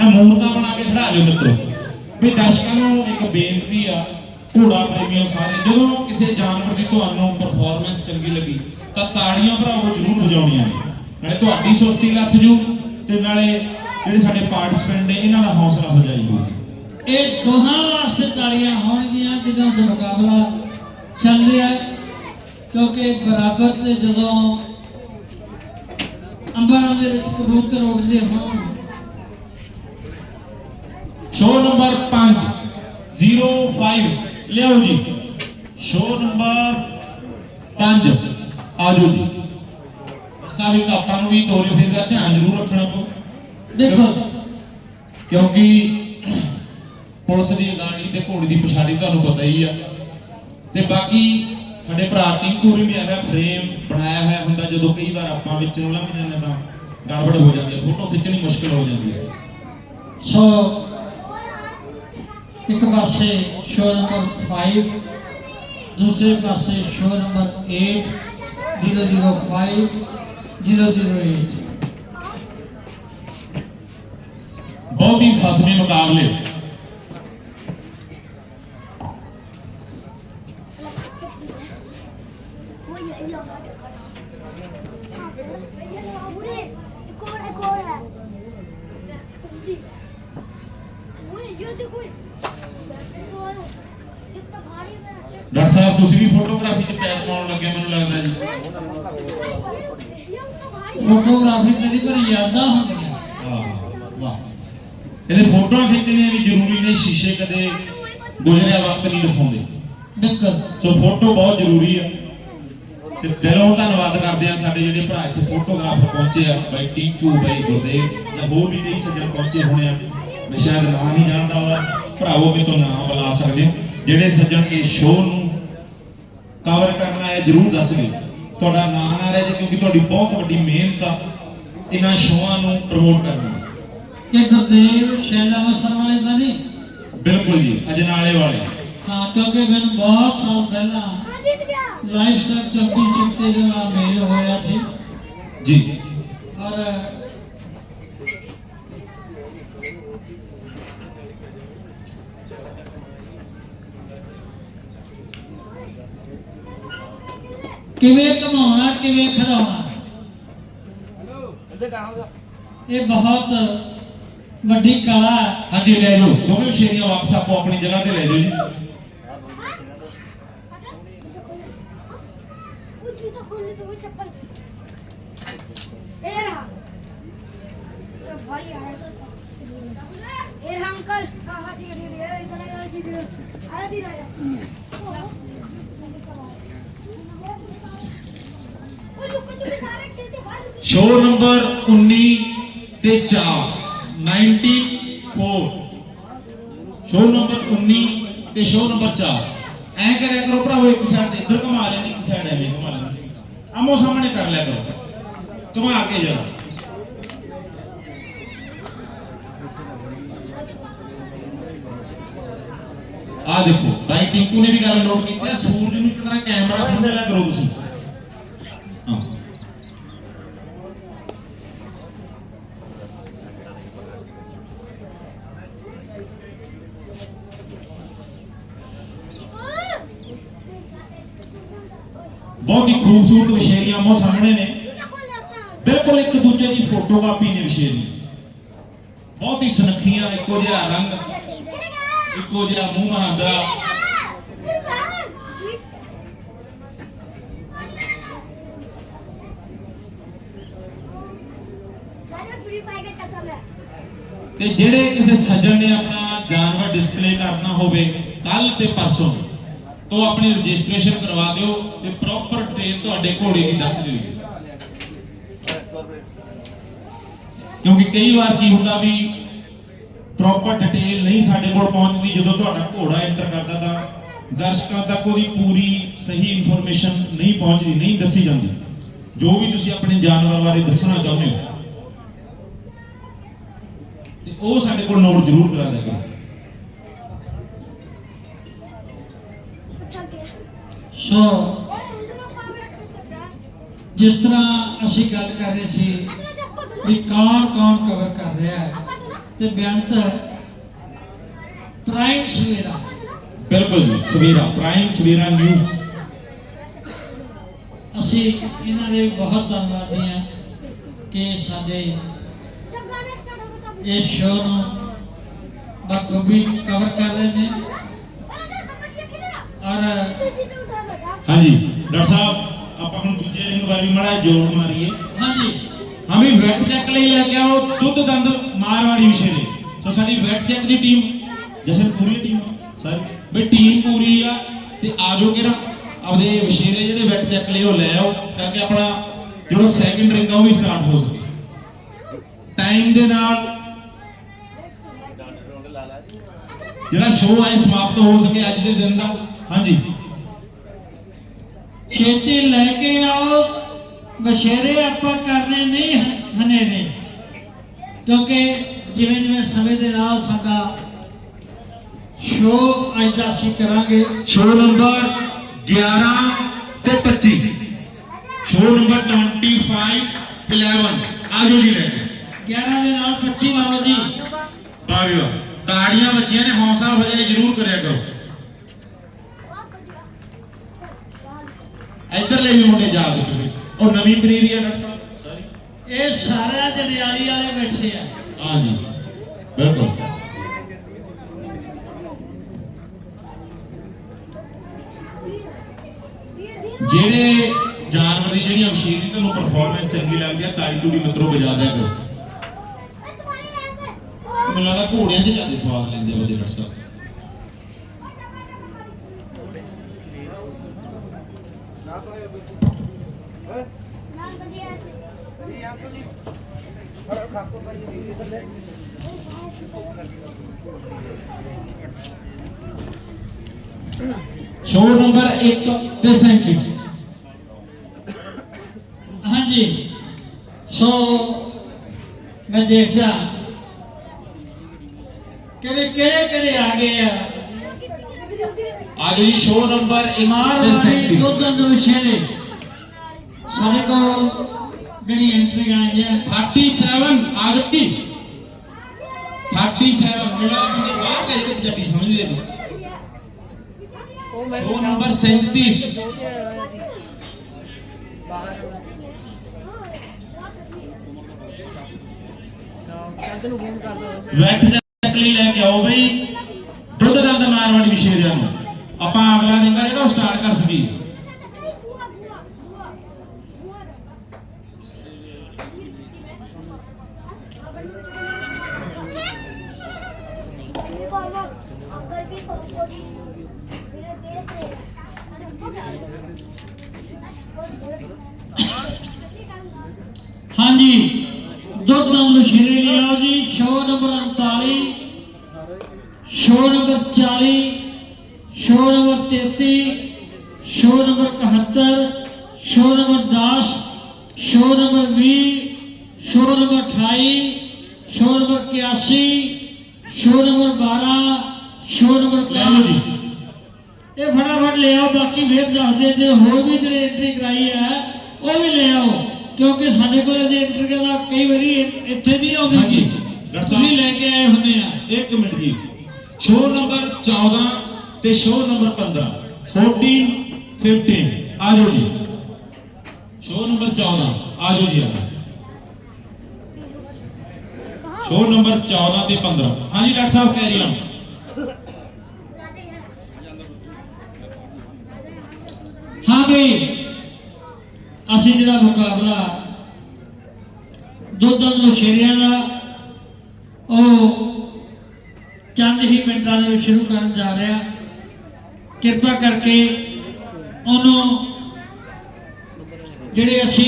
ਇਹ ਮੂਰਤਾਂ ਬਣਾ ਕੇ ਖੜਾ ਲਿਓ ਮਿੱਤਰੋ। ਵੀ ਦਰਸ਼ਕਾਂ ਨੂੰ ਇੱਕ ਬੇਨਤੀ ਆ, ਘੋੜਾ ਪ੍ਰੇਮੀਓ ਸਾਰੇ, ਜਦੋਂ ਕਿਸੇ ਜਾਨਵਰ ਦੀ ਤੁਹਾਨੂੰ ਪਰਫਾਰਮੈਂਸ ਚੰਗੀ ਲੱਗੀ, ਤਾਂ ਤਾੜੀਆਂ ਭਰਾਵੋ ਜ਼ਰੂਰ ਵਜਾਉਣੀਆਂ ਨੇ। ਨਾਲੇ ਤੁਹਾਡੀ ਸੁਸਤੀ ਲੱਥ ਜੂ ਤੇ ਨਾਲੇ ਜਿਹੜੇ ਸਾਡੇ ਪਾਰਟਿਸਪੈਂਟ ਨੇ, ਇਹਨਾਂ ਦਾ ਹੌਸਲਾ ਹੋ ਹੋਊਗੀ ਇਹ ਦੋਹਾਂ ਵਾਸਤੇ ਤਾਲੀਆਂ ਹੋਣਗੀਆਂ ਜਿਹਨਾਂ 'ਚ ਮੁਕਾਬਲਾ ਚੱਲ ਰਿਹਾ ਕਿਉਂਕਿ ਬਰਾਬਰ ਤੇ ਜਦੋਂ ਅੰਬਰਾਂ ਦੇ ਵਿੱਚ ਕਬੂਤਰ ਉੱਡਦੇ ਹੋਣ ਸ਼ੋ ਨੰਬਰ 5 05 ਲਿਆਓ ਜੀ। ਸ਼ੋ ਨੰਬਰ 5 ਆਜੋ ਜੀ। ਸਾਹਿਬ ਇੱਕ ਆਪਾਂ ਨੂੰ ਵੀ ਤੋਰੇ ਫੇਰ ਦਾ ਧਿਆਨ ਜ਼ਰੂਰ ਰੱਖਣਾ ਪਊ। ਦੇਖੋ। ਕਿਉਂਕਿ ਪੁਲਿਸ ਦੀ ਗਾੜੀ ਤੇ ਘੋੜੀ ਦੀ ਪਛਾੜੀ ਤੁਹਾਨੂੰ ਪਤਾ ਹੀ ਆ। ਤੇ ਬਾਕੀ ਸਾਡੇ ਭਰਾ ਟਿੰਕੂ ਵੀ ਆਇਆ ਫਰੇਮ ਬਣਾਇਆ ਹੋਇਆ ਹੁੰਦਾ ਜਦੋਂ ਕਈ ਵਾਰ ਆਪਾਂ ਵਿੱਚ ਨੂੰ ਲੰਘ ਜਾਂਦੇ ਤਾਂ ਗੜਬੜ ਹੋ ਜਾਂਦੀ ਹੈ ਫੋਟੋ ਖਿੱਚਣੀ ਮੁਸ਼ਕਲ ਹੋ ਜਾਂਦੀ ਹੈ ਸੋ ਇੱਕ ਪਾਸੇ ਸ਼ੋ ਨੰਬਰ 5 ਦੂਸਰੇ ਪਾਸੇ ਸ਼ੋ ਨੰਬਰ 8 005 008 ਬਹੁਤ ਹੀ ਫਸਵੇਂ ਮੁਕਾਬਲੇ ਡਾਕਟਰ ਸਾਹਿਬ ਤੁਸੀਂ ਵੀ ਫੋਟੋਗ੍ਰਾਫੀ 'ਚ ਪੈਰ ਪਾਉਣ ਲੱਗੇ ਮੈਨੂੰ ਲੱਗਦਾ ਜੀ। ਫੋਟੋਗ੍ਰਾਫੀ ਤੇ ਨਹੀਂ ਪਰ ਯਾਦਾਂ ਹੁੰਦੀਆਂ। ਵਾਹ ਵਾਹ। ਇਹਦੇ ਫੋਟੋਆਂ ਖਿੱਚਣੀਆਂ ਵੀ ਜ਼ਰੂਰੀ ਨੇ ਸ਼ੀਸ਼ੇ ਕਦੇ ਗੁਜ਼ਰਿਆ ਵਕਤ ਨਹੀਂ ਦਿਖਾਉਂਦੇ। ਬਿਲਕੁਲ। ਸੋ ਫੋਟੋ ਬਹੁਤ ਜ਼ਰੂਰੀ ਆ। ਤੇ ਦਿਲੋਂ ਧੰਨਵਾਦ ਕਰਦੇ ਆ ਸਾਡੇ ਜਿਹੜੇ ਭਰਾ ਇੱਥੇ ਫੋਟੋਗ੍ਰਾਫਰ ਪਹੁੰਚੇ ਆ ਬਾਈ ਟਿੰਕੂ ਬਾਈ ਗੁਰਦੇਵ ਜਾਂ ਹੋਰ ਵੀ ਕਈ ਸੱਜਣ ਪਹੁੰਚੇ ਹੋਣੇ ਆ। ਮੈਂ ਸ਼ਾਇਦ ਨਾਮ ਨਹੀਂ ਜਾਣਦਾ ਉਹਦਾ। ਭਰਾਵੋ ਕਿਤੋਂ ਨਾਮ ਬੁਲਾ ਸਕਦੇ ਹੋ? ਜਿਹੜੇ ਸੱਜਣ ਇਸ ਸ਼ੋਅ ਨੂੰ ਕਵਰ ਕਰਨਾ ਹੈ ਜਰੂਰ ਦੱਸ ਦਿਓ। ਤੁਹਾਡਾ ਨਾਮ ਨਾ ਰਹੇ ਕਿਉਂਕਿ ਤੁਹਾਡੀ ਬਹੁਤ ਵੱਡੀ ਮਿਹਨਤ ਆ। ਇਹਨਾਂ ਸ਼ੋਆਂ ਨੂੰ ਪ੍ਰਮੋਟ ਕਰਨਾ ਇਹ ਗੁਰਦੇਵ ਸ਼ੈਲਾ ਵਸਰ ਵਾਲੇ ਦਾ ਨਹੀਂ? ਬਿਲਕੁਲ ਜੀ ਅਜਨਾਲੇ ਵਾਲੇ। ਹਾਂ ਕਿਉਂਕਿ ਮੈਨੂੰ ਬਹੁਤ ਸਾਲ ਪਹਿਲਾਂ ਲਾਈਫ ਸਟਾਈਲ ਚੈਂਪੀਅਨਸ਼ਿਪ ਤੇ ਜਿਹੜਾ ਮੇਲ ਹੋਇਆ ਸੀ। ਜੀ। ਔਰ ਕਿਵੇਂ ਕਮਾਉਣਾ ਕਿਵੇਂ ਖੜਾਉਣਾ ਇਹ ਬਹੁਤ ਵੱਡੀ ਕਲਾ ਹੈ ਹਾਂਜੀ ਲੈ ਜਾਓ ਦੋਵੇਂ ਸ਼ੇਰੀਆਂ ਵਾਪਸ ਆਪੋ ਆਪਣੀ ਜਗ੍ਹਾ ਤੇ ਲੈ ਜਾਓ ਜੀ जूता खोलने तो वो चप्पल ए रहा मेरा भाई आया तो ए रहा अंकल हाँ हाँ ठीक है ठीक है इधर आया ठीक है आया ठीक है ਸ਼ੋ ਨੰਬਰ 19 ਤੇ 4 194 ਸ਼ੋ ਨੰਬਰ 19 ਤੇ ਸ਼ੋ ਨੰਬਰ 4 ਐਂ ਕਰਿਆ ਕਰੋ ਭਰਾਵੋ ਇੱਕ ਸਾਈਡ ਤੇ ਇੱਧਰ ਘੁਮਾ ਲੈਣੀ ਇੱਕ ਸਾਈਡ ਐਵੇਂ ਘੁਮਾ ਲੈਣੀ ਆਮੋ ਸਾਹਮਣੇ ਕਰ ਲਿਆ ਕਰੋ ਘੁਮਾ ਕੇ ਜਰਾ ਆ ਦੇਖੋ ਰਾਈਟ ਟੀਕੂ ਨੇ ਵੀ ਗੱਲ ਨੋਟ ਕੀਤੀ ਹੈ ਸੂਰਜ ਨੂੰ ਇੱਕ ਤਰ੍ਹਾਂ ਕੈਮਰਾ ਸਮਝ ਲਿਆ ਕਰੋ ਤੁਸੀਂ ਬਹੁਤ ਹੀ ਖੂਬਸੂਰਤ ਵਿਸ਼ੇਲੀਆਂ ਮੋ ਸਾਹਮਣੇ ਨੇ। ਬਿਲਕੁਲ ਇੱਕ ਦੂਜੇ ਦੀ ਫੋਟੋ ਕਾਪੀ ਨੇ ਵਿਸ਼ੇਲੀ। ਬਹੁਤ ਹੀ ਸੁਨੱਖੀਆਂ, ਇੱਕੋ ਜਿਹਾ ਰੰਗ, ਇੱਕੋ ਜਿਹਾ ਮੂੰਹ ਮਹਾਂਦਰਾ ਤੇ ਜਿਹੜੇ ਕਿਸੇ ਸੱਜਣ ਨੇ ਆਪਣਾ ਜਾਨਵਰ ਡਿਸਪਲੇ ਕਰਨਾ ਹੋਵੇ ਕੱਲ ਤੇ ਪਰਸੋਂ। ਤੋਂ ਆਪਣੀ ਰਜਿਸਟ੍ਰੇਸ਼ਨ ਕਰਵਾ ਦਿਓ ਤੇ ਪ੍ਰੋਪਰ ਟ੍ਰੇਨ ਤੁਹਾਡੇ ਘੋੜੇ ਦੀ ਦੱਸ ਦਿਓ ਕਿਉਂਕਿ ਕਈ ਵਾਰ ਕੀ ਹੁੰਦਾ ਵੀ ਪ੍ਰੋਪਰ ਡਿਟੇਲ ਨਹੀਂ ਸਾਡੇ ਕੋਲ ਪਹੁੰਚਦੀ, ਜਦੋਂ ਤੁਹਾਡਾ ਘੋੜਾ ਐਂਟਰ ਕਰਦਾ ਤਾਂ ਦਰਸ਼ਕਾਂ ਤੱਕ ਉਹਦੀ ਪੂਰੀ ਸਹੀ ਇਨਫੋਰਮੇਸ਼ਨ ਨਹੀਂ ਪਹੁੰਚਦੀ, ਨਹੀਂ ਦੱਸੀ ਜਾਂਦੀ। ਜੋ ਵੀ ਤੁਸੀਂ ਆਪਣੇ ਜਾਨਵਰ ਬਾਰੇ ਦੱਸਣਾ ਚਾਹੁੰਦੇ ਹੋ। ਤੇ ਉਹ ਸਾਡੇ ਕੋਲ ਨੋਟ ਜ਼ਰੂਰ ਕਰਾ ਦਿਆ ਕਰੋ। ਸੋ ਜਿਸ ਤਰ੍ਹਾਂ ਅਸੀਂ ਗੱਲ ਕਰ ਰਹੇ ਸੀ ਵੀ ਕੌਣ ਕੌਣ ਕਵਰ ਕਰ ਰਿਹਾ ਹੈ ਤੇ ਬੇਅੰਤ ਪ੍ਰਾਈਮ ਸਵੇਰਾ। ਬਿਲਕੁਲ ਸਵੇਰਾ ਪ੍ਰਾਈਮ ਸਵੇਰਾ ਨਿਊਜ਼ ਅਸੀਂ ਇਹਨਾਂ ਦੇ ਬਹੁਤ ਧੰਨਵਾਦੀ ਹਾਂ ਕਿ ਸਾਡੇ ਇਸ ਸ਼ੋਅ ਨੂੰ ਬਖੂਬੀ ਕਵਰ ਕਰ ਰਹੇ ਨੇ। ਔਰ ਹਾਂਜੀ। ਡਾਕਟਰ ਸਾਹਿਬ ਆਪਾਂ ਹੁਣ ਦੂਜੇ ਰਿੰਗ ਬਾਰੇ ਵੀ ਮੜਾ ਜੋਰ ਮਾਰੀਏ। ਹਾਂਜੀ। ਹਮੇ ਵੈਟ ਚੈੱਕ ਲਈ ਲੈ ਕੇ ਆਓ ਦੁੱਧ ਦੰਦ ਮਾਰਵਾੜੀ ਵਿਸ਼ੇਰੇ ਸੋ ਸਾਡੀ ਵੈਟ ਚੈੱਕ ਦੀ ਟੀਮ ਜਸ਼ਨ ਪੂਰੀ ਟੀਮ ਸਰ ਬਈ ਟੀਮ ਪੂਰੀ ਆ ਤੇ ਆਜੋ ਕਿਰਾ ਆਪਦੇ ਵਿਸ਼ੇਰੇ ਜਿਹੜੇ ਵੈਟ ਚੈੱਕ ਲਈ ਉਹ ਲੈ ਆਓ ਤਾਂ ਕਿ ਆਪਣਾ ਜਿਹੜਾ ਸੈਕਿੰਡ ਰਿੰਗ ਆ ਉਹ ਵੀ ਸਟਾਰਟ ਹੋ ਸਕੇ। ਟਾਈਮ ਦੇ ਨਾਲ ਜਿਹੜਾ ਸ਼ੋਅ ਹੈ ਸਮਾਪਤ ਹੋ ਸਕੇ ਅੱਜ ਦੇ ਦਿਨ ਦਾ। ਹਾਂਜੀ। ਛੇਤੀ ਲੈ ਕੇ ਆਓ। ਬਸ਼ੇਰੇ ਆਪਾਂ ਕਰਨੇ ਨਹੀਂ ਹ- ਹਨੇਰੇ। ਕਿਉਂਕਿ ਜਿਵੇਂ ਜਿਵੇਂ ਸਮੇਂ ਦੇ ਨਾਲ ਸਾਡਾ ਸ਼ੋਅ ਅੱਜ ਦਾ ਅਸੀਂ ਕਰਾਂਗੇ। ਸ਼ੋਅ ਨੰਬਰ 11 ਤੇ 25 ਸ਼ੋਅ ਨੰਬਰ 25 11 ਆਜੋ ਜੀ ਲੈ ਕੇ। 11 ਦੇ ਨਾਲ 25 ਲਾਓ ਜੀ। ਵਾਹ ਤਾੜੀਆਂ ਵੱਜੀਆਂ ਨੇ ਹੌਸਲਾ ਹੋ ਜਾਏ ਜਰੂਰ ਕਰਿਆ ਕਰੋ। ਇੱਧਰਲੇ ਵੀ ਮੁੰਡੇ ਜਾ ਕੇ ਉਹ ਨਵੀਂ ਪਨੀਰੀ ਆ ਡਾਕਟਰ ਸਾਹਿਬ। ਸਾਰੀ ਇਹ ਸਾਰਾ ਜਨਿਆਲੀ ਵਾਲੇ ਬੈਠੇ ਆ। ਹਾਂ ਜੀ ਬਿਲਕੁਲ। ਜਿਹੜੇ ਜਾਨਵਰ ਦੀ ਜਿਹੜੀਆਂ ਮਸ਼ੀਨਰੀ ਤੁਹਾਨੂੰ ਪਰਫਾਰਮੈਂਸ ਚੰਗੀ ਲੱਗਦੀ ਆ ਤਾੜੀ ਤੂੜੀ ਮਿੱਤਰੋ ਵਜਾ ਦਿਆ ਕਰੋ। ਮੈਨੂੰ ਲੱਗਦਾ ਘੋੜਿਆਂ 'ਚ ਜ਼ਿਆਦਾ ਸਵਾਦ ਲੈਂਦੇ ਆ ਬੰਦੇ ਡਾਕਟਰ ਸਾਹਿਬ। ਸ਼ੋਅ ਨੰਬਰ 1 ਤੇ 37 ਹਾਂਜੀ ਸੋ ਮੈਂ ਦੇਖਦਾ ਕਿਹੜੇ ਕਿਹੜੇ ਕਿਹੜੇ ਆ ਗਏ ਆ ਆਜੋ ਜੀ ਸ਼ੋਅ ਨੰਬਰ 1 ਮਾਰ ਤੇ ਵਾਲੀ 37 ਦੁੱਧ ਦੇ ਵਿਸ਼ੇਰੇ ਸਾਡੇ ਕੋਲ ਜਿਹੜੀ ਐਂਟਰੀ ਆਈਆਂ 37 ਆ ਗਈ 37 ਮੇਰਾ ਤੁਹਾਡੇ ਬਾਹਰ ਗਏ ਤੇ ਪੰਜਾਬੀ ਸਮਝਦੇ ਨੇ ਸ਼ੋਅ ਨੰਬਰ 37 ਵੈਟ ਚੱਕ ਲਈ ਲੈ ਕੇ ਆਓ ਬਈ। ਦੁੱਧ ਦੰਦ ਮਾਰਵਾੜੀ ਵਿਸ਼ੇਰਿਆਂ ਨੂੰ ਆਪਾਂ ਅਗਲਾ ਰਿੰਗਾ ਜਿਹੜਾ ਉਹ ਸਟਾਰਟ ਕਰ ਸਕੀਏ। ਹਾਂਜੀ, ਦੁੱਧ ਦੇ ਵਿਸ਼ੇਰੇ ਲਿਆਓ ਜੀ show number 39 show number 40 show number 33 show number 71 show number 10 show number 20 show number 28 show number 81 show number 12 show number ਲੈ ਲਓ ਜੀ 61 ਇਹ ਫਟਾਫਟ ਲੈ ਆਓ ਬਾਕੀ ਫੇਰ ਦੱਸ ਦੇ ਤੇ ਹੋਰ ਵੀ ਜਿਹੜੇ ਐਂਟਰੀ ਕਰਾਈ ਹੈ ਉਹ ਵੀ ਲੈ ਆਓ ਕਿਉਂਕਿ ਸਾਡੇ ਕੋਲ ਜੇ ਐਂਟਰੀ ਦਾ ਕਈ ਵਾਰੀ ਇੱਥੇ ਦੀ ਆਉਂਦੀ ਹਾਂਜੀ, ਜੀ। ਤੁਸੀਂ ਲੈ ਕੇ ਆਏ ਹੁੰਦੇ ਆ। ਇੱਕ ਮਿੰਟ ਜੀ। ਸ਼ੋਅ ਨੰਬਰ 14 ਤੇ ਸ਼ੋਅ ਨੰਬਰ 15 14 15 ਆ ਜਾਓ ਜੀ। ਸ਼ੋਅ ਨੰਬਰ 14 ਆ ਜਾਓ ਜੀ ਆ ਜਾਓ। ਨੰਬਰ 14 ਤੇ 15 ਹਾਂਜੀ, ਡਾਕਟਰ ਸਾਹਿਬ, ਕਹਿ ਰਹੀ ਹਾਂ ਬਈ, ਅਸੀਂ ਜਿਹੜਾ ਮੁਕਾਬਲਾ ਦੁੱਧਾਂ ਨੂੰ ਸ਼ੇਰਿਆਂ ਦਾ, ਉਹ ਚੰਦ ਹੀ ਮਿੰਟਾਂ ਦੇ ਵਿੱਚ ਸ਼ੁਰੂ ਕਰਨ ਜਾ ਰਿਹਾ ਕਿਰਪਾ ਕਰਕੇ ਉਹਨੂੰ ਜਿਹੜੇ ਅਸੀਂ